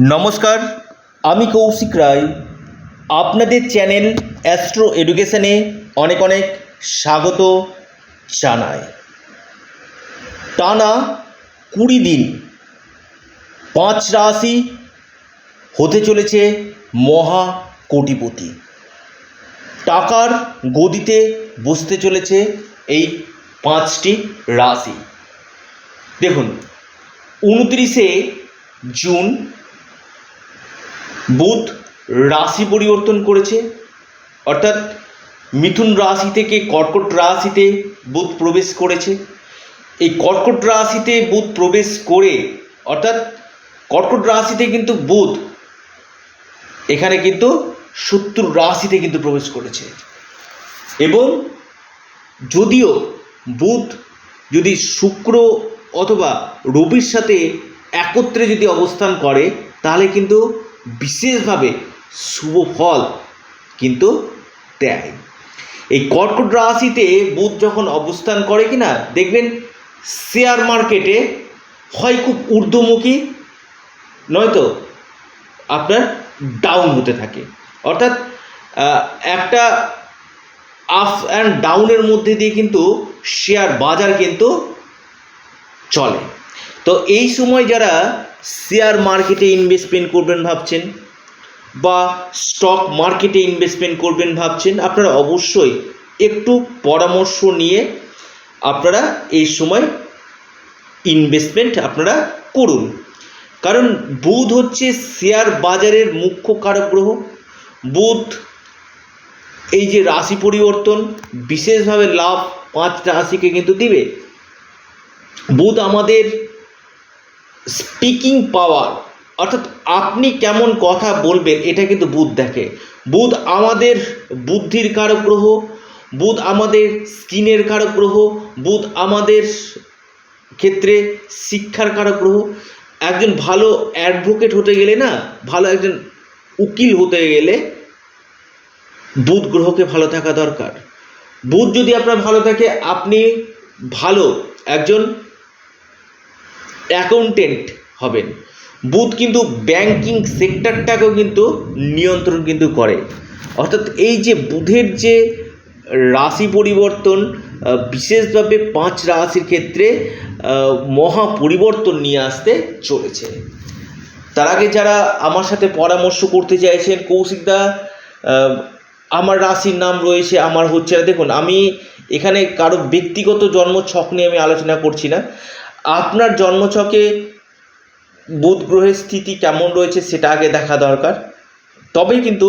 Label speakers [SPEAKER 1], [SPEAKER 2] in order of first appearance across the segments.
[SPEAKER 1] নমস্কার, আমি কৌশিক রায়। আপনাদের চ্যানেল অ্যাস্ট্রো এডুকেশনে অনেক অনেক স্বাগত জানাই। টানা কুড়ি দিন পাঁচ রাশি হতে চলেছে মহা কোটিপতি। টাকার গদিতে বসতে চলেছে এই পাঁচটি রাশি। দেখুন, উনত্রিশে জুন বুধ রাশি পরিবর্তন করেছে। অর্থাৎ মিথুন রাশি থেকে কর্কট রাশিতে বুধ প্রবেশ করেছে। এই কর্কট রাশিতে বুধ প্রবেশ করে, অর্থাৎ কর্কট রাশিতে কিন্তু বুধ, এখানে কিন্তু শত্রু রাশিতে কিন্তু প্রবেশ করেছে। এবং যদিও বুধ যদি শুক্র অথবা রবির সাথে একত্রে যদি অবস্থান করে, তাহলে কিন্তু বিশেষভাবে শুভ ফল কিন্তু দেয়। এই কর্কট রাশিতে বুধ যখন অবস্থান করে কি না দেখবেন শেয়ার মার্কেটে হয় খুব ঊর্ধ্বমুখী, নয়তো আপনার ডাউন হতে থাকে। অর্থাৎ একটা আপ অ্যান্ড ডাউনের মধ্যে দিয়ে কিন্তু শেয়ার বাজার কিন্তু চলে। তো এই সময় যারা শেয়ার মার্কেটে ইনভেস্টমেন্ট করবেন ভাবছেন বা স্টক মার্কেটে ইনভেস্টমেন্ট করবেন ভাবছেন, আপনারা অবশ্যই একটু পরামর্শ নিয়ে আপনারা এই সময় ইনভেস্টমেন্ট আপনারা করুন। কারণ বুধ হচ্ছে শেয়ার বাজারের মুখ্য কারক গ্রহ। বুধ এই যে রাশি পরিবর্তন, বিশেষভাবে লাভ পাঁচ রাশিকে কিন্তু দিবে। বুধ আমাদের স্পিকিং পাওয়ার অর্থাৎ আপনি কেমন কথা বলবেন, এটা কিন্তু বুধ দেখে। বুধ আমাদের বুদ্ধির কারক গ্রহ বুধ আমাদের স্কিনের কারক গ্রহ বুধ আমাদের ক্ষেত্রে শিক্ষার কারক গ্রহ একজন ভালো অ্যাডভোকেট হতে গেলে না, ভালো একজন উকিল হতে গেলে বুধ গ্রহকে ভালো থাকা দরকার। বুধ যদি আপনার ভালো থাকে, আপনি ভালো একজন অ্যাকাউন্টেন্ট হবেন। বুধ কিন্তু ব্যাংকিং সেক্টরটাকেও কিন্তু নিয়ন্ত্রণ কিন্তু করে। অর্থাৎ এই যে বুধের যে রাশি পরিবর্তন বিশেষভাবে পাঁচ রাশির ক্ষেত্রে মহা পরিবর্তন নিয়ে আসতে চলেছে। তার আগে যারা আমার সাথে পরামর্শ করতে চাইছেন কৌশিকদা আমার রাশির নাম রয়েছে, আমার হচ্ছে দেখুন, আমি এখানে কারও ব্যক্তিগত জন্ম ছক নিয়ে আমি আলোচনা করছি না। আপনার জন্মছকে বুধ গ্রহের স্থিতি কেমন রয়েছে সেটা আগে দেখা দরকার। তবেই কিন্তু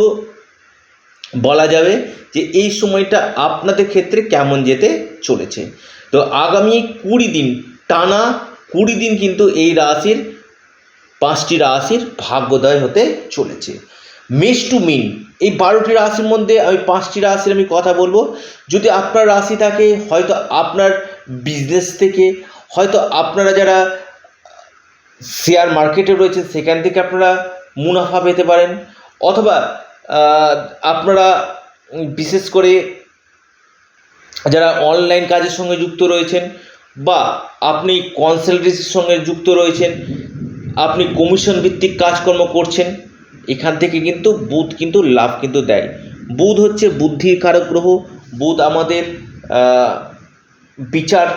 [SPEAKER 1] বলা যাবে যে এই সময়টা আপনাদের ক্ষেত্রে কেমন যেতে চলেছে। তো আগামী কুড়ি দিন, টানা কুড়ি দিন কিন্তু এই রাশির, পাঁচটি রাশির ভাগ্যোদয় হতে চলেছে। মেষ টু মিন, এই বারোটি রাশির মধ্যে আমি পাঁচটি রাশির আমি কথা বলব। যদি আপনার রাশি থাকে, হয়তো আপনার বিজনেস থেকে হয়তো আপনারা যারা শেয়ার মার্কেটে রয়েছে সেখান থেকে আপনারা মুনাফা পেতে পারেন। অথবা আপনারা বিশেষ করে যারা অনলাইন কাজের সঙ্গে যুক্ত রয়েছেন বা আপনি কনসালটেন্সির সঙ্গে যুক্ত রয়েছেন, আপনি কমিশন ভিত্তিক কাজকর্ম করছেন, এখান থেকে কিন্তু বুধ কিন্তু লাভ কিন্তু দেয়। বুধ হচ্ছে বুদ্ধির কারক গ্রহ। বুধ আমাদের বিচার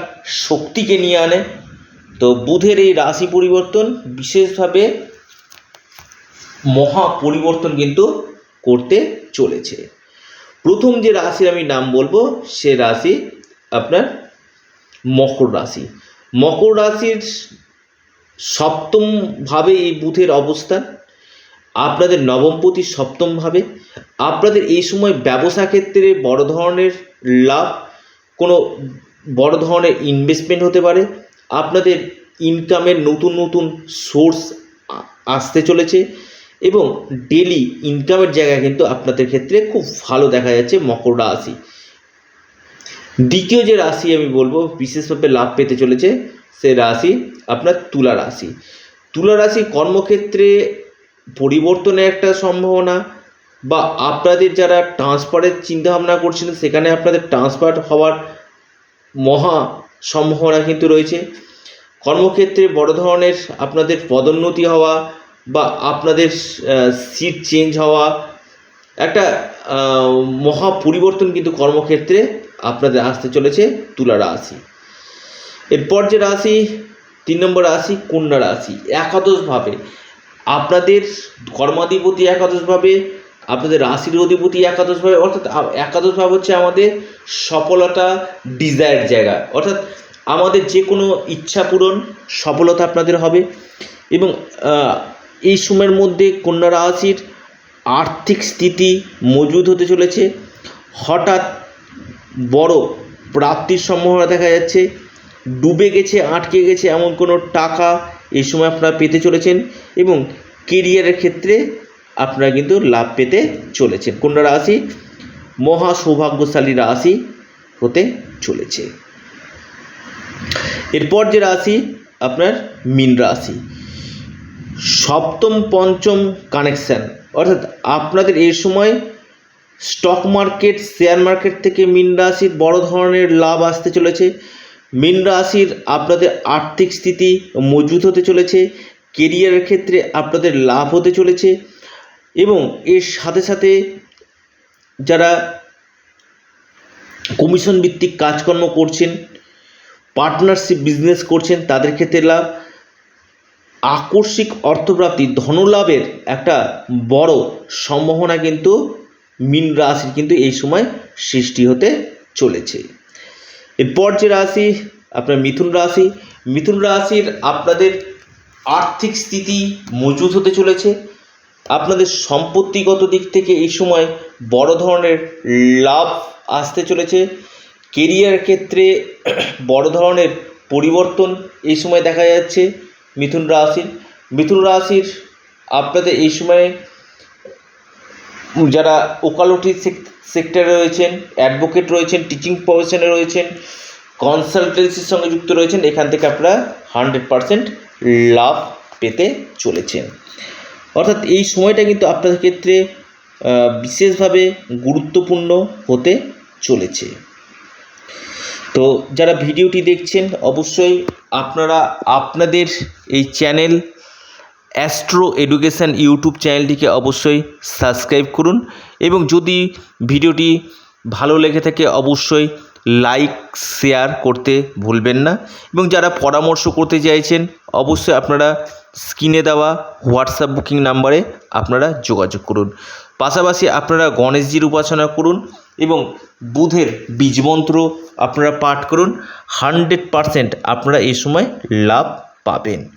[SPEAKER 1] শক্তিকে নিয়ে আনে। তো বুধের এই রাশি পরিবর্তন বিশেষভাবে মহা পরিবর্তন কিন্তু করতে চলেছে। প্রথম যে রাশির আমি নাম বলব, সে রাশি আপনার মকর রাশি। মকর রাশির সপ্তম ভাবে এই বুধের অবস্থান, আপনাদের নবমপতি সপ্তম ভাবে আপনাদের এই সময় ব্যবসা ক্ষেত্রে বড় ধরনের লাভ, কোনো বড় ধরনের ইনভেস্টমেন্ট হতে পারে। আপনাদের ইনকামের নতুন নতুন সোর্স আসতে চলেছে এবং ডেলি ইনকামের জায়গা কিন্তু আপনাদের ক্ষেত্রে খুব ভালো দেখা যাচ্ছে মকর রাশি। দ্বিতীয় যে রাশি আমি বলব, বিশেষভাবে লাভ পেতে চলেছে সে রাশি আপনার তুলা রাশি। তুলা রাশি কর্মক্ষেত্রে পরিবর্তনের একটা সম্ভাবনা বা আপনাদের যারা ট্রান্সফারের চিন্তাভাবনা করছিলেন, সেখানে আপনাদের ট্রান্সফার হওয়ার মহা সম্ভাবনা কিন্তু রয়েছে। কর্মক্ষেত্রে বড় ধরনের আপনাদের পদোন্নতি হওয়া বা আপনাদের সিট চেঞ্জ হওয়া, একটা মহা পরিবর্তন কিন্তু কর্মক্ষেত্রে আপনাদের আসতে চলেছে তুলা রাশি। এরপর যে রাশি, তিন নম্বর রাশি, কন্যা রাশি। একাদশভাবে আপনাদের কর্মাধিপতি একাদশভাবে আপনাদের রাশির অধিপতি একাদশভাবে অর্থাৎ আ- একাদশ ভাব হচ্ছে আমাদের সফলতা ডিজায়ার জায়গা। অর্থাৎ আমাদের যে কোনো ইচ্ছা পূরণ, সফলতা আপনাদের হবে। এবং এই সময়ের মধ্যে কন্যা রাশির আর্থিক স্থিতি মজবুত হতে চলেছে। হঠাৎ বড় প্রাপ্তির সম্ভাবনা দেখা যাচ্ছে। ডুবে গেছে, আটকে গেছে এমন কোনো টাকা এই সময় আপনারা পেতে চলেছেন। এবং কেরিয়ারের ক্ষেত্রে আপনারা কিন্তু লাভ পেতে চলেছেন। কন্যা রাশি, মহা সৌভাগ্যশালী রাশি হতে চলেছে। এরপর যে রাশি, আপনার মীন রাশি। সপ্তম, পঞ্চম কানেকশান অর্থাৎ আপনাদের এই সময় স্টক মার্কেট শেয়ার মার্কেট থেকে মীন রাশির বড় ধরনের লাভ আসতে চলেছে। মীন রাশির আপনাদের আর্থিক স্থিতি মজবুত হতে চলেছে। কেরিয়ারের ক্ষেত্রে আপনাদের লাভ হতে চলেছে। এবং এর সাথে সাথে যারা কমিশন ভিত্তিক কাজকর্ম করছেন পার্টনারশিপ বিজনেস করছেন, তাদের ক্ষেত্রে লাভ। আকস্মিক অর্থপ্রাপ্তি, ধনলাভের একটা বড় সম্ভাবনা কিন্তু মীন রাশির কিন্তু এই সময় সৃষ্টি হতে চলেছে। এরপর যে রাশি, আপনার মিথুন রাশি। মিথুন রাশির আপনাদের আর্থিক স্থিতি মজবুত হতে চলেছে। আপনাদের সম্পত্তিগত দিক থেকে এই সময় বড় ধরনের লাভ আসতে চলেছে। কেরিয়ার ক্ষেত্রে বড় ধরনের পরিবর্তন এই সময় দেখা যাচ্ছে মিথুন রাশির। মিথুন রাশির আপনাদের এই সময়ে যারা ওকালতি সেক্টরে রয়েছেন, অ্যাডভোকেট রয়েছেন টিচিং প্রফেশনে রয়েছেন কনসালটেন্সির সঙ্গে যুক্ত রয়েছেন, এখান থেকে আপনারা হান্ড্রেড পারসেন্ট লাভ পেতে চলেছেন। অর্থাৎ এই সময়টা কিন্তু আপনাদের ক্ষেত্রে বিশেষভাবে গুরুত্বপূর্ণ হতে চলেছে। তো যারা ভিডিওটি দেখছেন, অবশ্যই আপনারা আপনাদের এই চ্যানেল অ্যাস্ট্রো এডুকেশান ইউটিউব চ্যানেলটিকে অবশ্যই সাবস্ক্রাইব করুন এবং যদি ভিডিওটি ভালো লেগে থাকে, অবশ্যই লাইক শেয়ার করতে ভুলবেন না। এবং যারা পরামর্শ করতে চাইছেন, অবশ্যই আপনারা স্ক্রিনে দেওয়া হোয়াটসঅ্যাপ বুকিং নাম্বারে আপনারা যোগাযোগ করুন। পাশাপাশি আপনারা গণেশজির উপাসনা করুন এবং বুধের বীজমন্ত্র আপনারা পাঠ করুন। হান্ড্রেড পারসেন্ট আপনারা এই সময় লাভ পাবেন।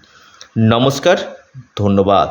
[SPEAKER 1] নমস্কার, ধন্যবাদ।